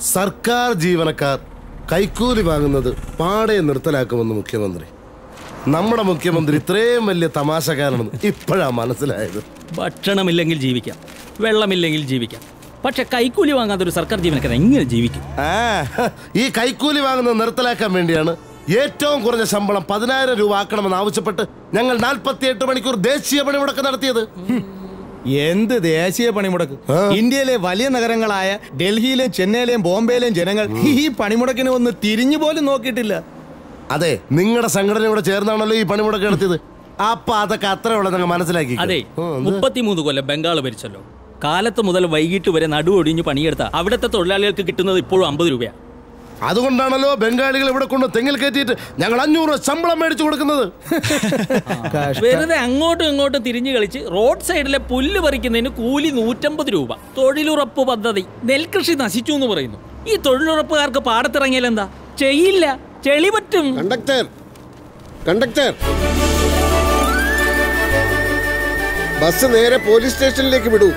സർക്കാർ ജീവനക്കാർ കൈക്കൂലി വാങ്ങുന്നത് പാടെ നിർത്തലാക്കുമെന്ന് മുഖ്യമന്ത്രി. നമ്മുടെ മുഖ്യമന്ത്രി ഇത്രയും വലിയ തമാശക്കാരനെന്ന് ഇപ്പോഴാ മനസ്സിലായത്. ഭക്ഷണമില്ലെങ്കിൽ ജീവിക്കാം വെള്ളമില്ലെങ്കിൽ ജീവിക്കാം. പക്ഷെ കൈക്കൂലി വാങ്ങാത്ത ഒരു സർക്കാർ ജീവനക്കാരൻ എങ്ങനെ ജീവിക്കും? ആ ഈ കൈക്കൂലി വാങ്ങുന്നത് നിർത്തലാക്കാൻ വേണ്ടിയാണ് ഏറ്റവും കുറഞ്ഞ ശമ്പളം പതിനായിരം രൂപ ആക്കണമെന്ന് ആവശ്യപ്പെട്ട് ഞങ്ങൾ നാൽപ്പത്തിയെട്ട് മണിക്കൂർ ദേശീയ പണിമുടക്ക് നടത്തിയത്. എന്ത് ദേശീയ പണിമുടക്ക്? ഇന്ത്യയിലെ വലിയ നഗരങ്ങളായ ഡൽഹിയിലെയും ചെന്നൈയിലെയും ബോംബെയിലെയും ജനങ്ങൾ ഈ പണിമുടക്കിനെ ഒന്ന് തിരിഞ്ഞു പോലും നോക്കിയിട്ടില്ല. അതെ നിങ്ങളുടെ സംഘടനയോടെ ചേർന്നാണല്ലോ ഈ പണിമുടക്ക് നടത്തിയത്. അപ്പൊ അതൊക്കെ അത്ര ഉള്ളതങ്ങ് മനസ്സിലാക്കി അതെ മുപ്പത്തിമൂന്ന് കൊല്ലം ബംഗാൾ ഭരിച്ചല്ലോ. കാലത്ത് മുതൽ വൈകിട്ട് വരെ നടുവൊടിഞ്ഞ് പണിയെടുത്ത. അവിടുത്തെ തൊഴിലാളികൾക്ക് കിട്ടുന്നത് ഇപ്പോഴും അമ്പത് രൂപയാണ് അതുകൊണ്ടാണല്ലോ ബംഗാളികൾ ഇവിടെ കൊണ്ട് തെങ്ങിൽ കയറ്റിയിട്ട് ഞങ്ങൾ അഞ്ഞൂറ് രൂപ ശമ്പളം മേടിച്ചു കൊടുക്കുന്നത്. വെറുതെ അങ്ങോട്ടും ഇങ്ങോട്ടും തിരിഞ്ഞു കളിച്ച് റോഡ് സൈഡിലെ പുല്ല് പറിക്കുന്നതിന് കൂലി നൂറ്റമ്പത് രൂപ. തൊഴിലുറപ്പ് പദ്ധതി. നെൽകൃഷി നശിച്ചു എന്ന് പറയുന്നു. ഈ തൊഴിലുറപ്പുകാർക്ക് പാടത്തിറങ്ങിയാൽ എന്താ? ചെയ്യില്ല. ചെളി പറ്റും. Conductor conductor. ബസ് നേരെ പോലീസ് സ്റ്റേഷനിലേക്ക് വിടൂ.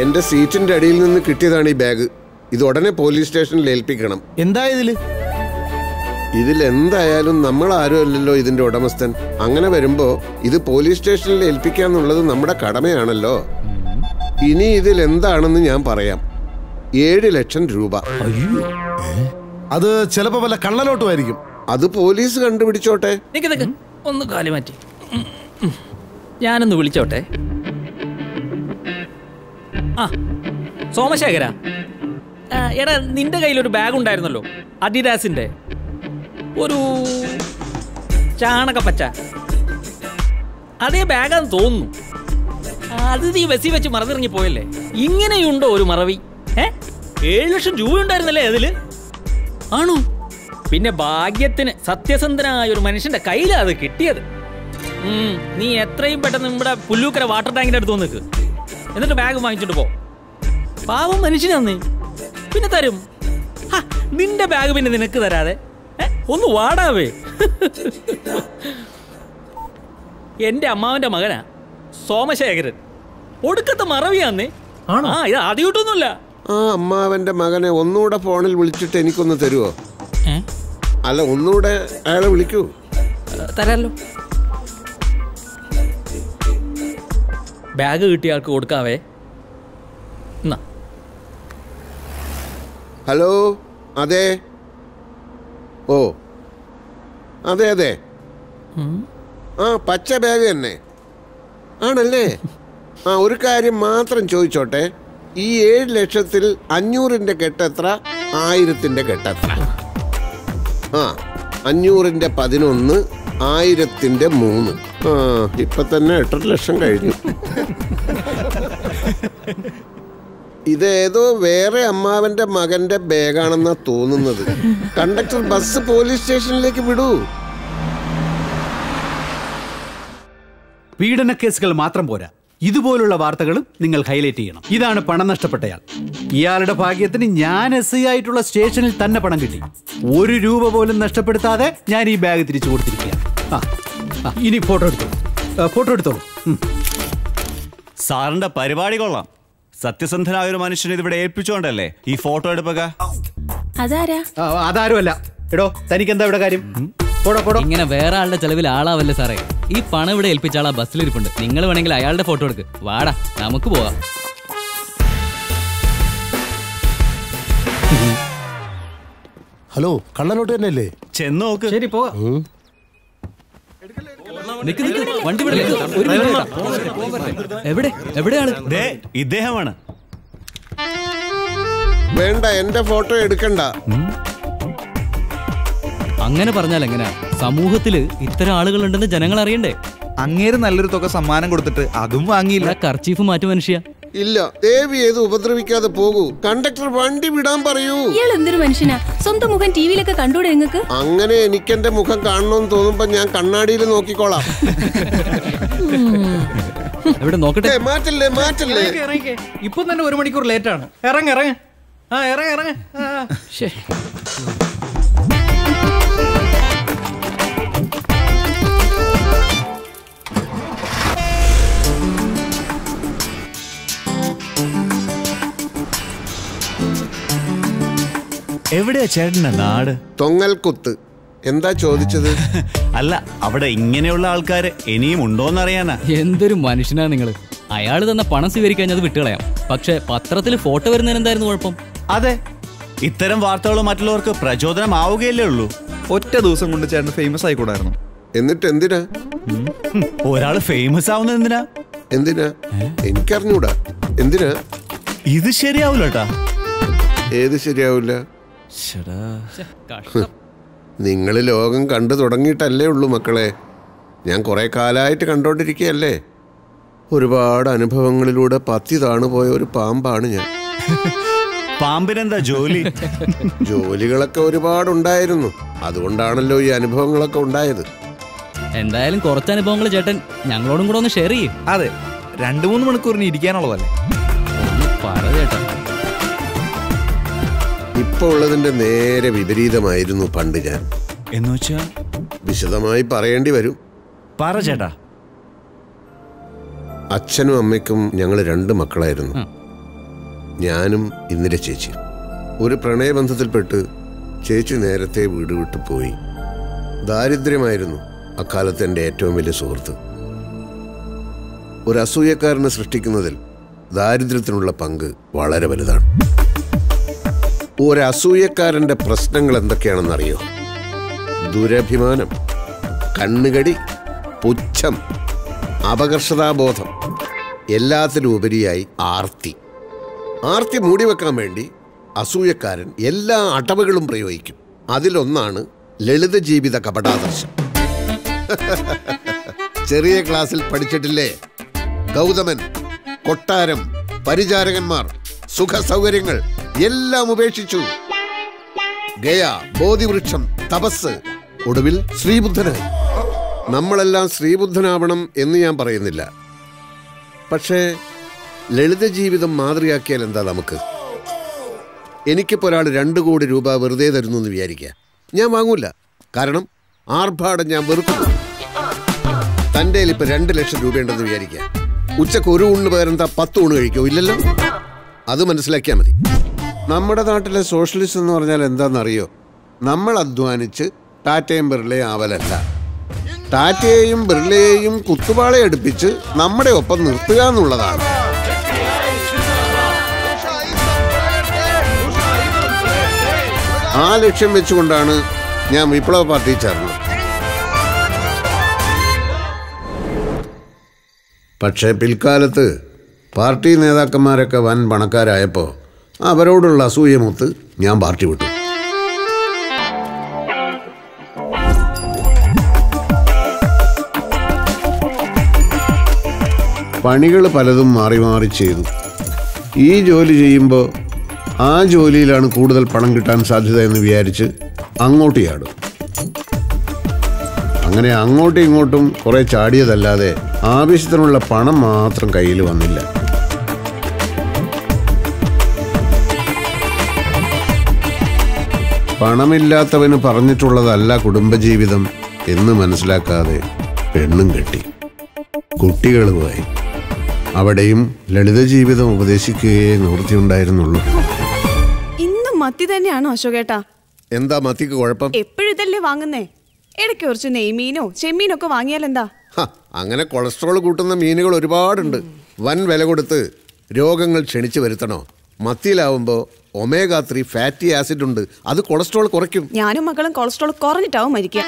എന്റെ സീറ്റിന്റെ അടിയിൽ നിന്ന് കിട്ടിയതാണ് ഈ ബാഗ്. ഇത് ഉടനെ പോലീസ് സ്റ്റേഷനിൽ ഏൽപ്പിക്കണം. എന്താ ഇതിൽ? ഇതിൽ എന്തായാലും നമ്മൾ ആരും അല്ലല്ലോ ഇതിന്റെ ഉടമസ്ഥൻ. അങ്ങനെ വരുമ്പോ ഇത് പോലീസ് സ്റ്റേഷനിൽ ഏൽപ്പിക്കാന്നുള്ളത് നമ്മുടെ കടമയാണല്ലോ. ഇനി ഇതിൽ എന്താണെന്ന് ഞാൻ പറയാം. ഏഴ് ലക്ഷം രൂപ. അത് ചിലപ്പോ വല്ല കള്ളനോട്ടുമായിരിക്കും. അത് പോലീസ് കണ്ടുപിടിച്ചോട്ടെ. നിക്ക് നിക്ക്. ഒന്ന് കാലി മാറ്റി. ഞാനൊന്ന് വിളിച്ചോട്ടെ. ആ സോമശേഖര. എടാ നിന്റെ കയ്യിലൊരു ബാഗ് ഉണ്ടായിരുന്നല്ലോ. അഡിഡാസിന്റെ ഒരു ചാണക പച്ച അതേ ബാഗാന്ന് തോന്നുന്നു. അത് നീ വെസി വെച്ച് മറന്നിറങ്ങി പോയല്ലേ? ഇങ്ങനെയുണ്ടോ ഒരു മറവി? ഏ? ഏഴ് ലക്ഷം രൂപ ഉണ്ടായിരുന്നല്ലേ അതിൽ? ആണോ? പിന്നെ ഭാഗ്യത്തിന് സത്യസന്ധനായ ഒരു മനുഷ്യന്റെ കയ്യിലാ അത് കിട്ടിയത്. നീ എത്രയും പെട്ടെന്ന് ഇവിടെ പുല്ലൂക്കര വാട്ടർ ടാങ്കിന്റെ അടുത്ത് നിൽക്ക്. എന്നിട്ട് ബാഗ് വാങ്ങിച്ചിട്ട് പോ. പാവം മനുഷ്യനാന്നേ പിന്നെ തരും. ഹ, നിന്റെ ബാഗ് പിന്നെ നിനക്ക് തരാതെ. ഒന്ന് വാടാവേ എന്റെ അമ്മാവന്റെ മകനാ സോമശേഖരൻ. ഒടുക്കത്തെ മറവിയാന്നേ. ആ ഇത് ആദ്യമായിട്ടൊന്നുമില്ല. ആ അമ്മാവന്റെ മകനെ ഒന്നുകൂടെ ഫോണിൽ വിളിച്ചിട്ട് എനിക്കൊന്ന് തരുവോ? അല്ല ഒന്നുകൂടെ അയാളെ വിളിക്കൂ. തരാലോ. ബാഗ് കിട്ടിയ ആൾക്ക് കൊടുക്കാവേ. ഹലോ അതെ. ഓ അതെ അതെ. ആ പച്ച ബാഗ് തന്നെ. ആണല്ലേ? ആ ഒരു കാര്യം മാത്രം ചോദിച്ചോട്ടെ. ഈ ഏഴ് ലക്ഷത്തിൽ അഞ്ഞൂറിന്റെ കെട്ടെത്ര? ആയിരത്തിന്റെ കെട്ടെത്ര? ആ അഞ്ഞൂറിന്റെ പതിനൊന്ന് ആയിരത്തിന്റെ മൂന്ന്. ആ ഇപ്പൊ തന്നെ എട്ടര ലക്ഷം കഴിഞ്ഞു. ഇതേതോ വേറെ അമ്മാവന്റെ മകന്റെ ബാഗാണെന്നാ തോന്നുന്നത്. കണ്ടക്ടർ ബസ് പോലീസ് സ്റ്റേഷനിലേക്ക് വിടൂ. പീഡന കേസുകൾ മാത്രം പോരാ. ഇതുപോലുള്ള വാർത്തകളും നിങ്ങൾ ഹൈലൈറ്റ് ചെയ്യണം. ഇതാണ് പണം നഷ്ടപ്പെട്ടയാൾ. ഇയാളുടെ ഭാഗ്യത്തിന് ഞാൻ എസ് ഐ ആയിട്ടുള്ള സ്റ്റേഷനിൽ തന്നെ പണം കിട്ടി. ഒരു രൂപ പോലും നഷ്ടപ്പെടുത്താതെ ഞാൻ ഈ ബാഗ് തിരിച്ചു കൊടുത്തിരിക്കുക ഇനി ഫോട്ടോ എടുത്തോളൂ ഫോട്ടോ എടുത്തോളൂ. സാറിന്റെ പരിപാടി കൊള്ളാം. സത്യസന്ധനായ ഒരു മനുഷ്യനെ ഇതിവിടെ ഏൽപ്പിച്ചോണ്ടല്ലേ ഈ ഫോട്ടോ എടുപ്പക? അതാരാ? അതാരുമല്ല. എടോ തനിക്ക് എന്താ ഇവിടെ കാര്യം? പോടോ പോടോ. ഇങ്ങനെ വേറെ ആളുടെ ചെലവിൽ ആളാവല്ലേ സാറേ? ഈ പണം ഇവിടെ ഏൽപ്പിച്ച ആളാ ബസ്സിലിരിപ്പുണ്ട്. നിങ്ങൾ വേണമെങ്കിൽ അയാളുടെ ഫോട്ടോ എടുക്ക്. വാടാ നമുക്ക് പോവാം. ഹലോ കള്ളനോട്ട് തന്നെയല്ലേ? ചെന്ന് നോക്ക്. ശരി പോവാ. നിക്ക് നിക്ക്. വണ്ടി എവിടെ? എവിടെയാണ്? ദേ ഇദ്ദേഹമാണ്. വേണ്ട എന്റെ ഫോട്ടോ എടുക്കണ്ട. അങ്ങനെ പറഞ്ഞാൽ എങ്ങനെയാ സമൂഹത്തിൽ ഇത്തരം ആളുകളുണ്ടെന്ന് ജനങ്ങൾ അറിയണ്ടേ? അങ്ങേര് നല്ലൊരു തുക സമ്മാനം കൊടുത്തിട്ട് അതും വാങ്ങിയില്ല. കർച്ചീഫ് മാറ്റു മനുഷ്യ. ഇല്ല ദേവി ഏത് ഉപദ്രവിക്കാതെ പോകൂ. കണ്ടക്ടർ വണ്ടി വിടാൻ പറയൂ. ഇയാൾ എന്തൊരു മനുഷ്യനാ? സ്വന്തം മുഖം ടി വിയിലൊക്കെ കണ്ടൂടെ നിങ്ങക്ക് അങ്ങനെ എനിക്ക് എന്റെ മുഖം കാണണമെന്ന് തോന്നുമ്പോ ഞാൻ കണ്ണാടിയിൽ നോക്കിക്കോളാം. എവിടെ നോക്കട്ടെ? മാറ്റല്ലേ മാറ്റല്ലേ? ഇപ്പൊ തന്നെ ഒരു മണിക്കൂർ ലേറ്റ് ആണ്. ഇറങ്ങ ഇറങ്ങ. ആ ഇറങ്ങ ഇറങ്ങ. എവിടെയാ ചേട്ടന്റെ നാട്? തൊങ്ങൽകുത്ത് എന്താ ചോദിച്ചത്? അല്ല അവിടെ ഇങ്ങനെയുള്ള ആൾക്കാര് ഇനിയും ഉണ്ടോന്ന് ഉണ്ടോന്നറിയാനാ. എന്തൊരു മനുഷ്യനാ നിങ്ങൾ. അയാൾ തന്ന പണം സ്വീകരിക്കാൻ അത് വിട്ടുകളയാം. പക്ഷെ പത്രത്തിൽ ഫോട്ടോ വരുന്നതിന് എന്തായിരുന്നു കുഴപ്പം? അതെ ഇത്തരം വാർത്തകൾ മറ്റുള്ളവർക്ക് പ്രചോദനമാവുകയല്ലേ ഉള്ളൂ. ഒറ്റ ദിവസം കൊണ്ട് ചേട്ടൻ ഫേമസ് ആയിക്കൂടായിരുന്നു. എന്നിട്ട് എന്തിനാ? ഒരാൾ ഫേമസ് ആവുന്നത് എന്തിനാ? എന്തിനാ? എനിക്കറിഞ്ഞൂടാ. എന്തിനാ? ഇത് ശരിയാവൂലട്ടാ. ഏത് ശരിയാവില്ല കഷ്ടം നിങ്ങൾ ലോകം കണ്ടു തുടങ്ങിയിട്ടല്ലേ ഉള്ളൂ മക്കളെ. ഞാൻ കുറെ കാലമായിട്ട് കണ്ടോണ്ടിരിക്കുകയല്ലേ ഒരുപാട് അനുഭവങ്ങളിലൂടെ പത്തി താണുപോയ ഒരു പാമ്പാണ് ഞാൻ. പാമ്പിനെന്താ ജോലി? ജോലികളൊക്കെ ഒരുപാട് ഉണ്ടായിരുന്നു അതുകൊണ്ടാണല്ലോ ഈ അനുഭവങ്ങളൊക്കെ ഉണ്ടായത്. എന്തായാലും കുറച്ച് അനുഭവങ്ങൾ ചേട്ടൻ ഞങ്ങളോടും കൂടെ ഒന്ന് ഷെയർ ചെയ്യും. അതെ രണ്ടു മൂന്ന് മണിക്കൂറിന് ഇരിക്കാനുള്ളതല്ലേ? ഒന്ന് പറ ചേട്ടാ. ഇപ്പോൾ ഉള്ളതിന്റെ നേരെ വിപരീതമായിരുന്നു പണ്ട് ഞാൻ. എന്ന് വെച്ചാ? വിശദമായി പറയേണ്ടി വരും. പറ ചേട്ടാ. അച്ഛനും അമ്മയ്ക്കും ഞങ്ങൾ രണ്ട് മക്കളായിരുന്നു. ഞാനും ഇന്ദിര ചേച്ചി ഒരു പ്രണയബന്ധത്തിൽപ്പെട്ട് ചേച്ചി നേരത്തെ വീട് വിട്ടു പോയി. ദാരിദ്ര്യമായിരുന്നു അക്കാലത്ത് എന്റെ ഏറ്റവും വലിയ സുഹൃത്ത്. ഒരു അസൂയക്കാരനെ സൃഷ്ടിക്കുന്നതിൽ ദാരിദ്ര്യത്തിനുള്ള പങ്ക് വളരെ വലുതാണ്. ഒരു അസൂയക്കാരന്റെ പ്രശ്നങ്ങൾ എന്തൊക്കെയാണെന്നറിയോ? ദുരഭിമാനം കണ്ണുകടി പുച്ഛം അപകർഷതാബോധം എല്ലാത്തിനും ഉപരിയായി ആർത്തി. ആർത്തി മൂടിവെക്കാൻ വേണ്ടി അസൂയക്കാരൻ എല്ലാ അടവുകളും പ്രയോഗിക്കും. അതിലൊന്നാണ് ലളിത ജീവിത കപടാദർശം. ചെറിയ ക്ലാസ്സിൽ പഠിച്ചിട്ടില്ലേ? ഗൗതമൻ കൊട്ടാരം പരിചാരകന്മാർ സുഖ സൗകര്യങ്ങൾ എല്ലാം ഉപേക്ഷിച്ചു. ഗയ ബോധിവൃക്ഷം തപസ് ഒടുവിൽ ശ്രീബുദ്ധനായി നമ്മളെല്ലാം ശ്രീബുദ്ധനാവണം എന്ന് ഞാൻ പറയുന്നില്ല. പക്ഷേ ലളിത ജീവിതം മാതൃകയാക്കിയാൽ എന്താ നമുക്ക്? എനിക്കിപ്പോൾ ഒരാൾ രണ്ട് കോടി രൂപ വെറുതെ തരുന്നു എന്ന് വിചാരിക്കുക. ഞാൻ വാങ്ങൂല. കാരണം ആർഭാടം ഞാൻ വെറുക്കുന്നു. തന്റെ ഇപ്പൊ രണ്ട് ലക്ഷം രൂപയുണ്ടെന്ന് വിചാരിക്കുക. ഉച്ചയ്ക്ക് ഒരു ഊണിന് പകരം എന്താ പത്ത് ഊണ് കഴിക്കോ? ഇല്ലല്ലോ? അത് മനസ്സിലാക്കിയാൽ മതി. നമ്മുടെ നാട്ടിലെ സോഷ്യലിസം എന്ന് പറഞ്ഞാൽ എന്താണെന്നറിയോ? നമ്മൾ അധ്വാനിച്ച് ടാറ്റയും ബിർളയും ആവലല്ല. ടാറ്റയെയും ബിർളയെയും കുത്തുപാളെ അടുപ്പിച്ച് നമ്മുടെ ഒപ്പം നിർത്തുക എന്നുള്ളതാണ്. ആ ലക്ഷ്യം വെച്ചുകൊണ്ടാണ് ഞാൻ വിപ്ലവ പാർട്ടി ചേർന്നത്. പക്ഷേ പിൽക്കാലത്ത് പാർട്ടി നേതാക്കന്മാരൊക്കെ വൻ പണക്കാരായപ്പോൾ അവരോടുള്ള അസൂയമൊത്ത് ഞാൻ പാർട്ടി വിട്ടു. പണികൾ പലതും മാറി മാറി ചെയ്തു. ഈ ജോലി ചെയ്യുമ്പോൾ ആ ജോലിയിലാണ് കൂടുതൽ പണം കിട്ടാൻ സാധ്യത എന്ന് വിചാരിച്ച് അങ്ങോട്ട് ചാടും. അങ്ങനെ അങ്ങോട്ടും ഇങ്ങോട്ടും കുറേ ചാടിയതല്ലാതെ ആവശ്യത്തിനുള്ള പണം മാത്രം കയ്യിൽ വന്നില്ല. പണമില്ലാത്തവന് പറഞ്ഞിട്ടുള്ളതല്ല കുടുംബജീവിതം എന്ന് മനസ്സിലാക്കാതെ പെണ്ണും കെട്ടി. കുട്ടികളുമായി അവിടെയും ലളിത ജീവിതം ഉപദേശിക്കുകയേ നിവൃത്തിയുണ്ടായിരുന്നുള്ളൂ. ഇന്നും മത്തി തന്നെയാണോ അശോകേട്ടാ? എന്താ മത്തിക്ക് കുഴപ്പം? എപ്പോഴും ഇതല്ലേ വാങ്ങുന്നേ? ഇടയ്ക്ക് കുറച്ച് നെയ്മീനോ ചെമ്മീനോ ഒക്കെ വാങ്ങിയാലെന്താ എന്താ അങ്ങനെ കൊളസ്ട്രോൾ കൂട്ടുന്ന മീനുകൾ ഒരുപാടുണ്ട്. വൻ വില കൊടുത്ത് രോഗങ്ങൾ ക്ഷണിച്ചു വരുത്തണോ? മത്തിയിലാവുമ്പോൾ ഒമേഗ ത്രീ ഫാറ്റി ആസിഡ് ഉണ്ട്. അത് കൊളസ്ട്രോൾ കുറയ്ക്കും. ഞാനും മക്കളും കൊളസ്ട്രോൾ കുറഞ്ഞിട്ടാവും മരിക്കുക.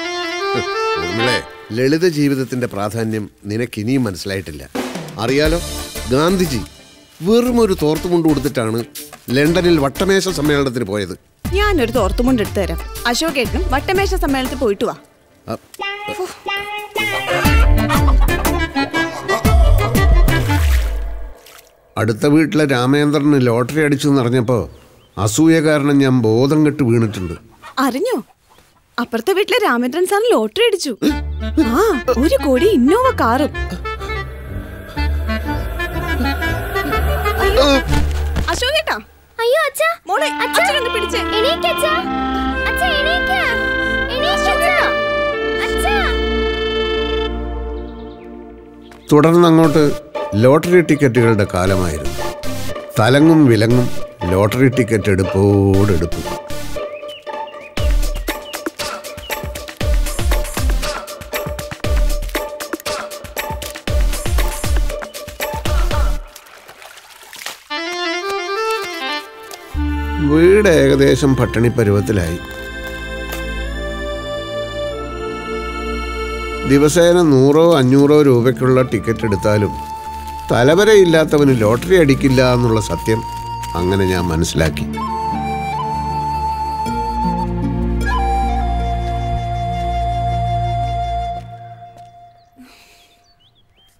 ലളിത ജീവിതത്തിന്റെ പ്രാധാന്യം നിനക്ക് ഇനിയും മനസ്സിലായിട്ടില്ല. അറിയാലോ ഗാന്ധിജി വെറും ഒരു തോർത്തുമുണ്ട് കൊടുത്തിട്ടാണ് ലണ്ടനിൽ വട്ടമേശ സമ്മേളനത്തിന് പോയത്. ഞാനൊരു തോർത്തുമുണ്ട് എടുത്തു തരാം. അശോകേട്ടനും വട്ടമേശ സമ്മേളനത്തിൽ പോയിട്ട് വാ. അടുത്ത വീട്ടിലെ രാമേന്ദ്രന് ലോട്ടറി അടിച്ചു എന്നറിഞ്ഞപ്പോൾ അസൂയ കാരണം ഞാൻ ബോധം കെട്ട് വീണിട്ടുണ്ട്. അറിഞ്ഞോ? അപ്പുറത്തെ വീട്ടിലെ രാമേന്ദ്രൻ സാറിന് ലോട്ടറി അടിച്ചു. ആ ഒരു കോടി ഇന്നോവ കാറും. അയ്യോ, അശോകേട്ടാ അയ്യോ അച്ഛാ. മോളെ പിടിച്ചേ എണീക്ക അച്ഛ. തുടർന്ന് അങ്ങോട്ട് ലോട്ടറി ടിക്കറ്റുകളുടെ കാലമായിരുന്നു. തലങ്ങും വിലങ്ങും ലോട്ടറി ടിക്കറ്റ് എടുപ്പോടെടുപ്പു വീട് ഏകദേശം പട്ടിണി പരുവത്തിലായി. ദിവസേന നൂറോ അഞ്ഞൂറോ രൂപയ്ക്കുള്ള ടിക്കറ്റ് എടുത്താലും തലവരയില്ലാത്തവന് ലോട്ടറി അടിക്കില്ല എന്നുള്ള സത്യം അങ്ങനെ ഞാൻ മനസ്സിലാക്കി.